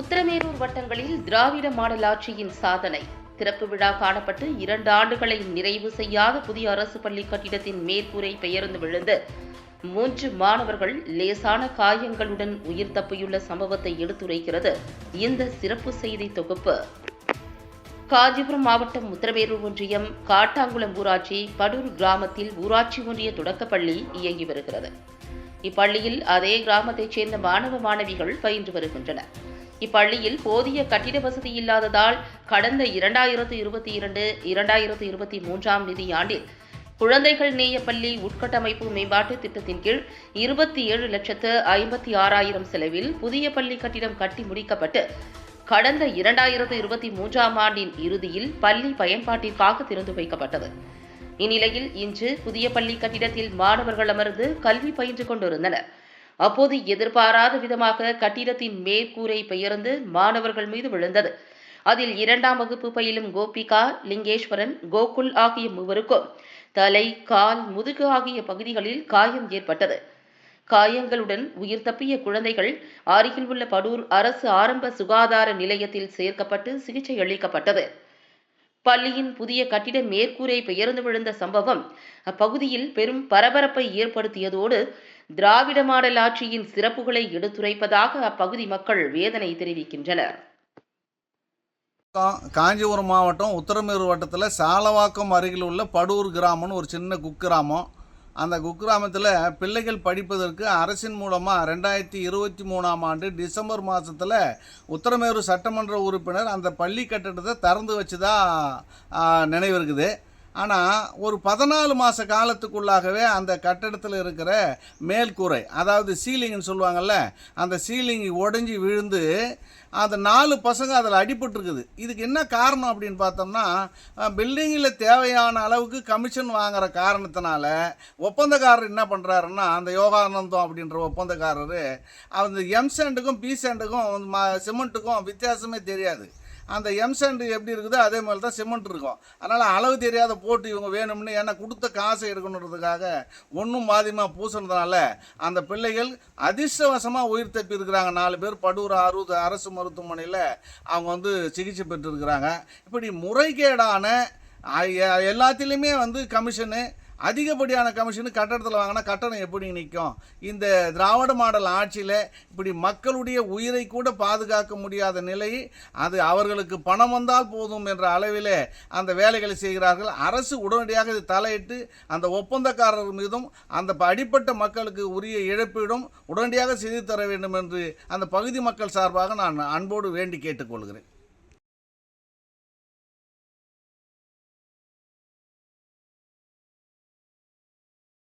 உத்தரமேரூர் வட்டங்களில் திராவிட மாடல் ஆட்சியின் சாதனை. திறப்பு விழா காணப்பட்டு இரண்டு ஆண்டுகளை நிறைவு செய்யாத புதிய அரசு பள்ளி கட்டிடத்தின் மேற்கூரை பெயர்ந்து விழுந்து. மூன்று மாணவர்கள் லேசான காயங்களுடன் உயிர் தப்பியுள்ள சம்பவத்தை எடுத்துரைக்கிறது. இந்த சிறப்பு செய்தி தொகுப்பு. காஞ்சிபுரம் மாவட்டம் உத்தரமேரூர் ஒன்றியம் காட்டாங்குளம் ஊராட்சி படூர் கிராமத்தில் ஊராட்சி ஒன்றிய தொடக்கப்பள்ளி இயங்கி வருகிறது. இப்பள்ளியில் அதே கிராமத்தைச் சேர்ந்த மாணவ மாணவிகள் பயின்று வருகின்றனர். இப்பள்ளியில் போதிய கட்டிட வசதி இல்லாததால் கடந்த இரண்டாயிரத்து இருபத்தி இரண்டு இரண்டாயிரத்து இருபத்தி மூன்றாம் நிதியாண்டில் குழந்தைகள் நேயப்பள்ளி உட்கட்டமைப்பு மேம்பாட்டு திட்டத்தின் கீழ் இருபத்தி ஏழு லட்சத்து ஐம்பத்தி ஆறாயிரம் செலவில் புதிய பள்ளி கட்டிடம் கட்டி முடிக்கப்பட்டு கடந்த இரண்டாயிரத்து இருபத்தி மூன்றாம் ஆண்டின் இறுதியில் பள்ளி பயன்பாட்டிற்காக திறந்து வைக்கப்பட்டது. இந்நிலையில் இன்று புதிய பள்ளி கட்டிடத்தில் மாணவர்கள் அமர்ந்து கல்வி பயின்று கொண்டிருந்தனர். அப்போது எதிர்பாராத விதமாக கட்டிடத்தின் மேற்கூரை பெயர்ந்து மாணவர்கள் மீது விழுந்தது. அதில் இரண்டாம் வகுப்பு பயிலும் கோபிகா லிங்கேஸ்வரன் கோகுல் ஆகிய மூவருக்கும் தலை கால் முதுகு ஆகிய பகுதிகளில் காயம் ஏற்பட்டது. காயங்களுடன் உயிர் தப்பிய குழந்தைகள் அருகில் உள்ள படூர் அரசு ஆரம்ப சுகாதார நிலையத்தில் சேர்க்கப்பட்டு சிகிச்சை அளிக்கப்பட்டது. பள்ளியின் புதிய கட்டிட மேற்கூரை பெயர்ந்து விழுந்த சம்பவம் அப்பகுதியில் பெரும் பரபரப்பை ஏற்படுத்தியதோடு திராவிட மாடல் ஆட்சியின் சிறப்புகளை எடுத்துரைப்பதாக அப்பகுதி மக்கள் வேதனை தெரிவிக்கின்றனர். கா- காஞ்சிபுரம் மாவட்டம் உத்தரமேரூர் வட்டத்தில் சாலவாக்கம் அருகில் உள்ள படூர் கிராமம்னு ஒரு சின்ன குக்கிராமம். அந்த குக்கிராமத்தில் பிள்ளைகள் படிப்பதற்கு அரசின் மூலமாக ரெண்டாயிரத்தி இருபத்தி மூணாம் ஆண்டு டிசம்பர் மாதத்தில் உத்தரமேரூர் சட்டமன்ற உறுப்பினர் அந்த பள்ளி கட்டடத்தை திறந்து வச்சு தான் நினைவு இருக்குது. ஆனால் ஒரு பதினாலு மாத காலத்துக்குள்ளாகவே அந்த கட்டடத்தில் இருக்கிற மேல்கூரை அதாவது சீலிங்னு சொல்லுவாங்கள்ல அந்த சீலிங் உடஞ்சி விழுந்து அந்த நாலு பசங்க அதில் அடிபட்டுருக்குது. இதுக்கு என்ன காரணம் அப்படின்னு பார்த்தோம்னா பில்டிங்கில் தேவையான அளவுக்கு கமிஷன் வாங்குற காரணத்தினால ஒப்பந்தக்காரர் என்ன பண்ணுறாருன்னா அந்த யோகானந்தம் அப்படின்ற ஒப்பந்தக்காரர் அந்த எம் சாண்டுக்கும் பி சாண்டுக்கும் சிமெண்ட்டுக்கும் வித்தியாசமே தெரியாது. அந்த எம் சாண்டு எப்படி இருக்குதோ அதே மாதிரி தான் சிமெண்ட் இருக்கும். அதனால் அளவு தெரியாத போட்டு இவங்க வேணும்னு ஏன்னா கொடுத்த காசை எடுக்கணுன்றதுக்காக ஒன்றும் பாதியமாக பூசுனதுனால அந்த பிள்ளைகள் அதிர்ஷ்டவசமாக உயிர் தப்பி இருக்கிறாங்க. நாலு பேர் படூர் அறுபது அரசு மருத்துவமனையில் அவங்க வந்து சிகிச்சை பெற்றிருக்கிறாங்க. இப்படி முறைகேடான எல்லாத்திலையுமே எல்லாத்துலேயுமே வந்து கமிஷனு அதிகப்படியான கமிஷனு கட்டடத்தில் வாங்கினா கட்டணம் எப்படி நிற்கும் இந்த திராவிட மாடல் ஆட்சியில் இப்படி மக்களுடைய உயிரை கூட பாதுகாக்க முடியாத நிலை அது அவர்களுக்கு பணம் வந்தால் போதும் என்ற அளவிலே அந்த வேலைகளை செய்கிறார்கள். அரசு உடனடியாக இது தலையிட்டு அந்த ஒப்பந்தக்காரர் மீதும் அந்த அடிப்பட்ட மக்களுக்கு உரிய இழப்பீடும் உடனடியாக செய்து தர வேண்டும் என்று அந்த பகுதி மக்கள் சார்பாக நான் அன்போடு வேண்டி கேட்டுக்கொள்கிறேன்.